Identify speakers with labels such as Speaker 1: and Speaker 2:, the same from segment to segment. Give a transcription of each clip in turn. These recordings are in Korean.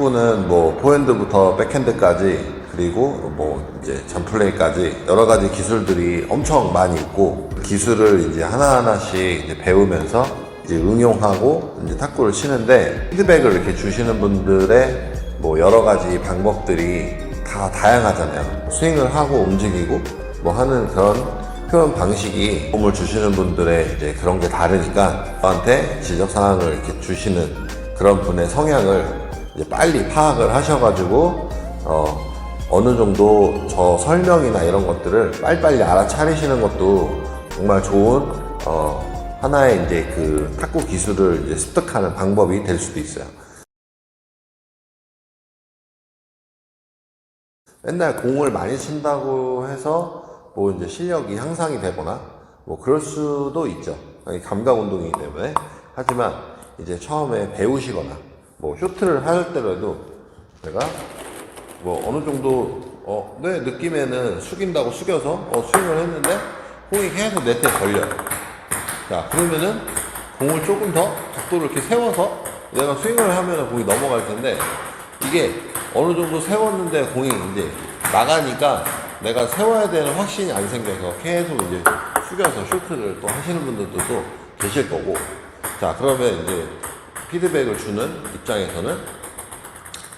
Speaker 1: 축구는 뭐 포핸드부터 백핸드까지 그리고 뭐 이제 점플레이까지 여러 가지 기술들이 엄청 많이 있고 기술을 이제 하나하나씩 이제 배우면서 이제 응용하고 이제 탁구를 치는데 피드백을 이렇게 주시는 분들의 뭐 여러 가지 방법들이 다 다양하잖아요. 스윙을 하고 움직이고 뭐 하는 그런 표현 방식이 도움을 주시는 분들의 이제 그런 게 다르니까 저한테 지적 사항을 이렇게 주시는 그런 분의 성향을 빨리 파악을 하셔가지고 어, 어느 정도 저 설명이나 이런 것들을 빨리빨리 알아차리시는 것도 정말 좋은 어, 하나의 이제 그 탁구 기술을 이제 습득하는 방법이 될 수도 있어요. 맨날 공을 많이 친다고 해서 뭐 이제 실력이 향상이 되거나 뭐 그럴 수도 있죠. 감각 운동이기 때문에. 하지만 이제 처음에 배우시거나 뭐 쇼트를 할 때라도 내가 뭐 어느 정도 어, 내 느낌에는 숙인다고 숙여서 어, 스윙을 했는데 공이 계속 네트에 걸려요. 자, 그러면은 공을 조금 더 각도를 이렇게 세워서 내가 스윙을 하면 공이 넘어갈 텐데 이게 어느 정도 세웠는데 공이 이제 나가니까 내가 세워야 되는 확신이 안 생겨서 계속 이제 숙여서 쇼트를 또 하시는 분들도 또 계실 거고 자, 그러면 이제 피드백을 주는 입장에서는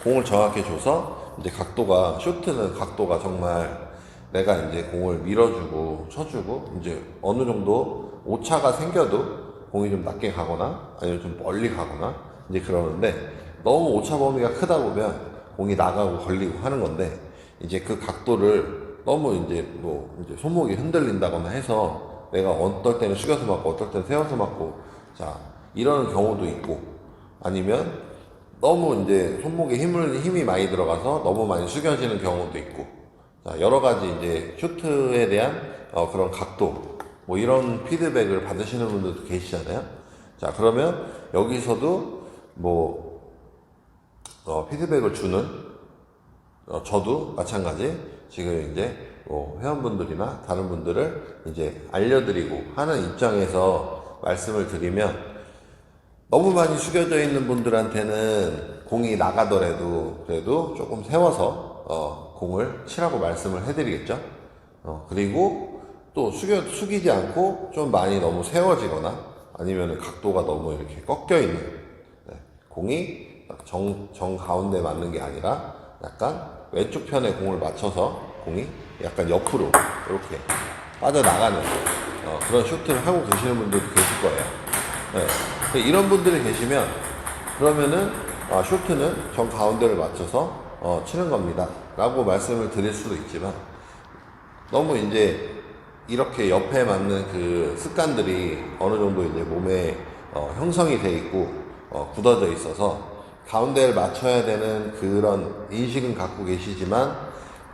Speaker 1: 공을 정확히 줘서 이제 각도가 쇼트는 각도가 정말 내가 이제 공을 밀어주고 쳐주고 이제 어느 정도 오차가 생겨도 공이 좀 낮게 가거나 아니면 좀 멀리 가거나 이제 그러는데 너무 오차 범위가 크다 보면 공이 나가고 걸리고 하는 건데 이제 그 각도를 너무 이제 뭐 이제 손목이 흔들린다거나 해서 내가 어떨 때는 숙여서 맞고 어떨 때는 세워서 맞고 자 이런 경우도 있고 아니면 너무 이제 손목에 힘을 힘이 많이 들어가서 너무 많이 숙여지는 경우도 있고 자, 여러 가지 이제 슈트에 대한 어, 그런 각도 뭐 이런 피드백을 받으시는 분들도 계시잖아요. 자 그러면 여기서도 뭐 어, 피드백을 주는 어, 저도 마찬가지 지금 이제 뭐 회원분들이나 다른 분들을 이제 알려드리고 하는 입장에서 말씀을 드리면 너무 많이 숙여져 있는 분들한테는 공이 나가더라도 그래도 조금 세워서 어, 공을 치라고 말씀을 해드리겠죠. 어, 그리고 또 숙여, 숙이지 않고 좀 많이 너무 세워지거나 아니면 각도가 너무 이렇게 꺾여 있는 네, 공이 정, 정 가운데 맞는 게 아니라 약간 왼쪽 편에 공을 맞춰서 공이 약간 옆으로 이렇게 빠져나가는 어, 그런 슈트를 하고 계시는 계실 거예요. 네. 이런 분들이 계시면 그러면은 아, 쇼트는 정 가운데를 맞춰서 어, 치는 겁니다. 라고 말씀을 드릴 수도 있지만 너무 이제 이렇게 옆에 맞는 그 습관들이 어느 정도 이제 몸에 어, 형성이 돼 있고 어, 굳어져 있어서 가운데를 맞춰야 되는 그런 인식은 갖고 계시지만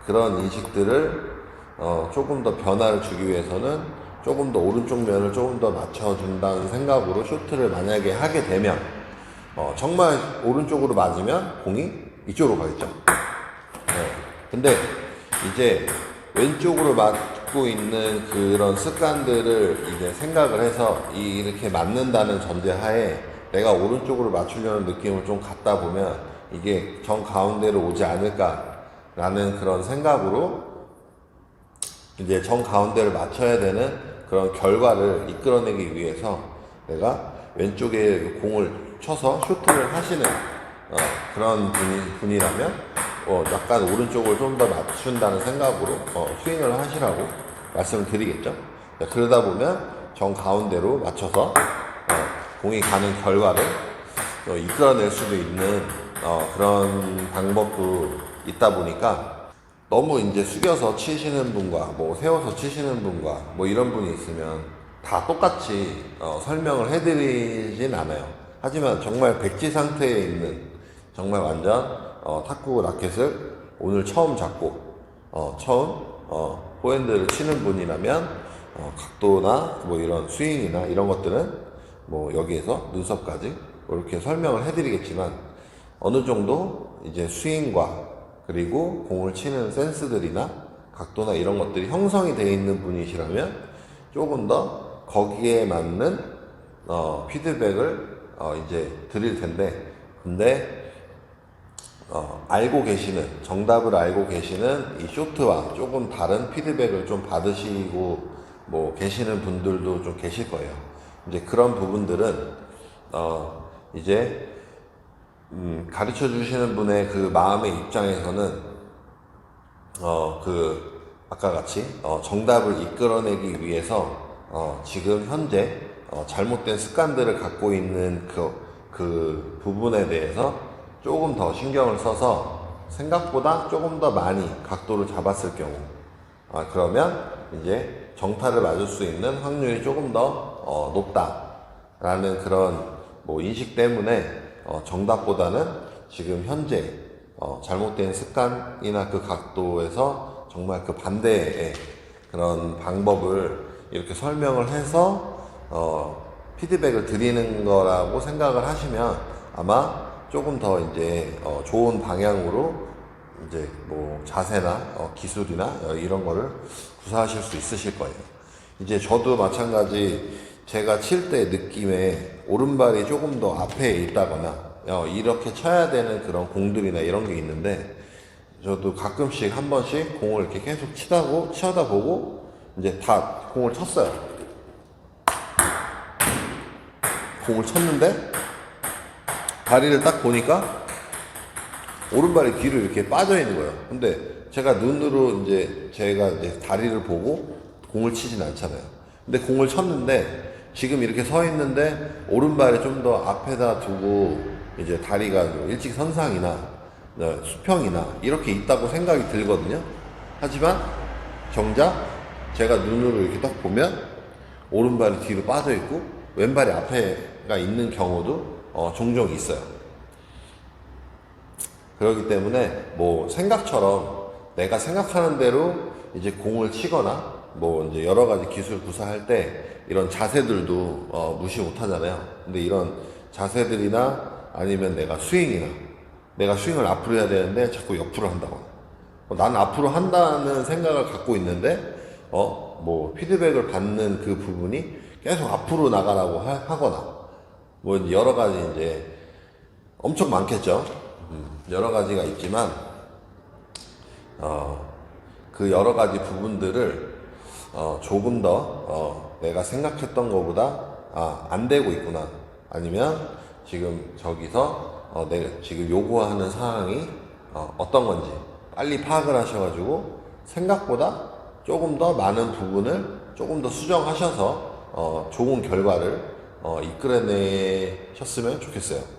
Speaker 1: 그런 인식들을 어, 조금 더 변화를 주기 위해서는 조금 더 오른쪽 면을 조금 더 맞춰준다는 생각으로 쇼트를 만약에 하게 되면 어, 정말 오른쪽으로 맞으면 공이 이쪽으로 가겠죠. 네. 근데 이제 왼쪽으로 맞고 있는 그런 습관들을 이제 생각을 해서 이- 이렇게 맞는다는 전제하에 내가 오른쪽으로 맞추려는 느낌을 좀 갖다 보면 이게 정 가운데로 오지 않을까라는 그런 생각으로 이제 정 가운데를 맞춰야 되는 그런 결과를 이끌어내기 위해서 내가 왼쪽에 공을 쳐서 쇼트를 하시는 어, 그런 분이, 분이 라면 어, 약간 오른쪽을 좀 더 맞춘다는 생각으로 어, 스윙을 하시라고 말씀을 드리겠죠. 자, 그러다 보면 정 가운데로 맞춰서 어, 공이 가는 결과를 어, 이끌어낼 수도 있는 어, 그런 방법도 있다 보니까 너무 이제 숙여서 치시는 분과 뭐 세워서 치시는 분과 뭐 이런 분이 있으면 다 똑같이 어, 설명을 해드리진 않아요. 하지만 정말 백지 상태에 있는 정말 완전 어, 탁구 라켓을 오늘 처음 잡고 어, 처음 어, 포핸드를 치는 분이라면 어, 각도나 뭐 이런 스윙이나 이런 것들은 뭐 여기에서 눈썹까지 이렇게 설명을 해드리겠지만 어느 정도 이제 스윙과 그리고 공을 치는 센스들이나 각도나 이런 것들이 형성이 되어 있는 분이시라면 조금 더 거기에 맞는 어, 피드백을 어, 이제 드릴 텐데 근데 어, 알고 계시는 정답을 알고 계시는 이 쇼트와 조금 다른 피드백을 좀 받으시고 뭐 계시는 분들도 좀 계실 거예요. 이제 그런 부분들은 어 이제 음, 가르쳐 주시는 분의 그 마음의 입장에서는 어 그 아까 같이 어, 정답을 이끌어내기 위해서 어, 지금 현재 어, 잘못된 습관들을 갖고 있는 그, 그 부분에 대해서 조금 더 신경을 써서 생각보다 조금 더 많이 각도를 잡았을 경우 아, 그러면 이제 정타를 맞을 수 있는 확률이 조금 더 어, 높다라는 그런 뭐 인식 때문에 어, 정답보다는 지금 현재 어, 잘못된 습관이나 그 각도에서 정말 그 반대의 그런 방법을 이렇게 설명을 해서 어, 피드백을 드리는 거라고 생각을 하시면 아마 조금 더 이제 어, 좋은 방향으로 이제 뭐 자세나 어, 기술이나 어, 이런 거를 구사하실 수 있으실 거예요. 이제 저도 마찬가지 제가 칠 때 느낌에 오른발이 조금 더 앞에 있다거나 어, 이렇게 쳐야 되는 그런 공들이나 이런 게 있는데 저도 가끔씩 한 번씩 공을 이렇게 계속 치다고 치다 보고 이제 다 공을 쳤어요. 공을 쳤는데 다리를 딱 보니까 오른발이 뒤로 이렇게 빠져 있는 거예요. 근데 제가 눈으로 이제 제가 이제 다리를 보고 공을 치진 않잖아요. 근데 공을 쳤는데 지금 이렇게 서 있는데 오른발이 좀더 앞에다 두고 이제 다리가 뭐 일직 선상이나 어, 수평이나 이렇게 있다고 생각이 들거든요. 하지만 정작 제가 눈으로 이렇게 딱 보면 오른발이 뒤로 빠져 있고 왼발이 앞에가 있는 경우도 어, 종종 있어요. 그렇기 때문에 뭐 생각처럼 내가 생각하는 대로 이제 공을 치거나 뭐 이제 여러 가지 기술 구사할 때 이런 자세들도 어, 무시 못 하잖아요. 근데 이런 자세들이나 아니면 내가 스윙이나 내가 스윙을 앞으로 해야 되는데 자꾸 옆으로 한다거나 어, 난 앞으로 한다는 생각을 갖고 있는데 어 뭐 피드백을 받는 그 부분이 계속 앞으로 나가라고 하, 하거나 뭐 이제 여러 가지 이제 엄청 많겠죠. 음, 여러 가지가 있지만 어, 그 여러 가지 부분들을 어, 조금 더 어, 내가 생각했던 것보다 아, 안 되고 있구나 아니면 지금 저기서 어, 내가 지금 요구하는 상황이 어, 어떤 건지 빨리 파악을 하셔가지고 생각보다 조금 더 많은 부분을 조금 더 수정하셔서 어, 좋은 결과를 어, 이끌어내셨으면 좋겠어요.